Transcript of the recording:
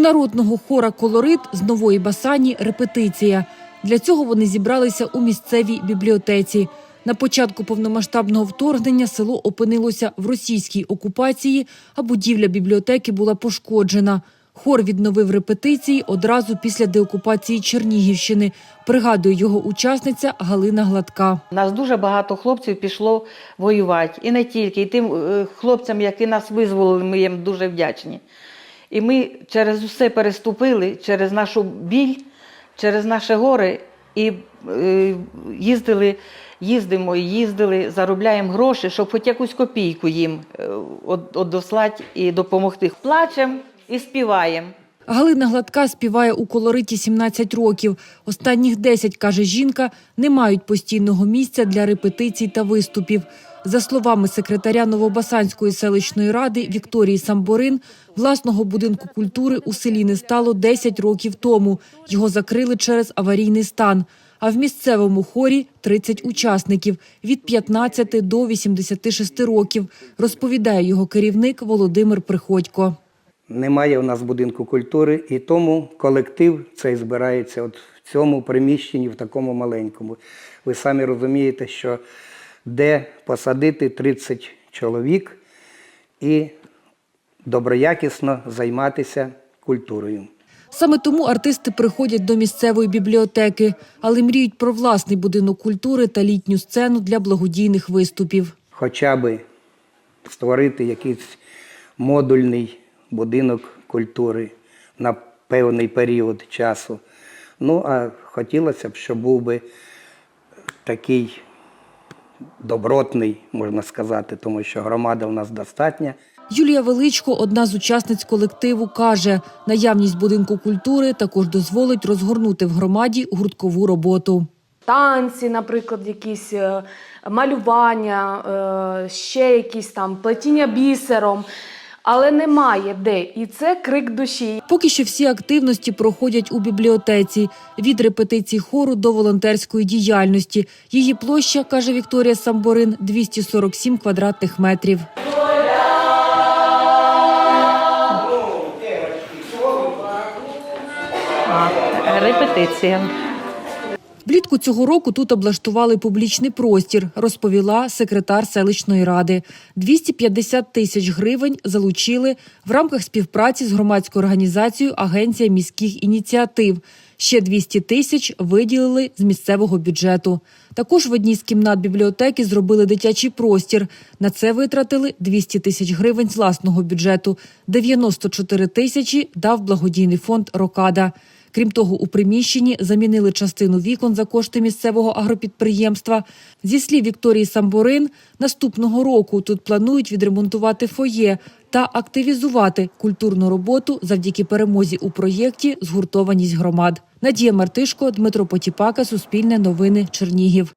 народного хора Колорит з нової басані репетиція. Для цього вони зібралися у місцевій бібліотеці. На початку повномасштабного вторгнення село опинилося в російській окупації, а будівля бібліотеки була пошкоджена. Хор відновив репетиції одразу після деокупації Чернігівщини. Пригадує його учасниця Галина Гладка. Нас дуже багато хлопців пішло воювати. І не тільки, і тим е, хлопцям, які нас визволили, ми їм дуже вдячні. І ми через усе переступили, через нашу біль, через наші гори і е, їздили, їздимо і їздили, заробляємо гроші, щоб хоч якусь копійку їм е, одослати і допомогти. Плачемо і співаємо. Галина Гладка співає у колориті 17 років. Останніх 10, каже жінка, не мають постійного місця для репетицій та виступів. За словами секретаря Новобасанської селищної ради Вікторії Самборин, власного будинку культури у селі не стало 10 років тому. Його закрили через аварійний стан. А в місцевому хорі 30 учасників від 15 до 86 років, розповідає його керівник Володимир Приходько. Немає у нас будинку культури, і тому колектив цей збирається от в цьому приміщенні, в такому маленькому. Ви самі розумієте, що де посадити 30 чоловік і доброякісно займатися культурою. Саме тому артисти приходять до місцевої бібліотеки, але мріють про власний будинок культури та літню сцену для благодійних виступів. Хоча би створити якийсь модульний будинок культури на певний період часу. Ну, а хотілося б, щоб був би такий добротний, можна сказати, тому що громада у нас достатня. Юлія Величко, одна з учасниць колективу, каже, наявність будинку культури також дозволить розгорнути в громаді гурткову роботу. танці, наприклад, якісь е, малювання, е, ще якісь там плетіння бісером. Але немає де. І це крик душі. Поки що всі активності проходять у бібліотеці від репетицій хору до волонтерської діяльності. Її площа, каже Вікторія Самборин, 247 квадратних метрів. Репетиція. Влітку цього року тут облаштували публічний простір, розповіла секретар селищної ради. 250 тисяч гривень залучили в рамках співпраці з громадською організацією Агенція міських ініціатив. Ще 200 тисяч виділили з місцевого бюджету. Також в одній з кімнат бібліотеки зробили дитячий простір. На це витратили 200 тисяч гривень з власного бюджету. 94 тисячі дав благодійний фонд Рокада. Крім того, у приміщенні замінили частину вікон за кошти місцевого агропідприємства. Зі слів Вікторії Самборин, наступного року тут планують відремонтувати фоє та активізувати культурну роботу завдяки перемозі у проєкті Згуртованість громад. Надія Мартишко, Дмитро Потіпака, Суспільне новини, Чернігів.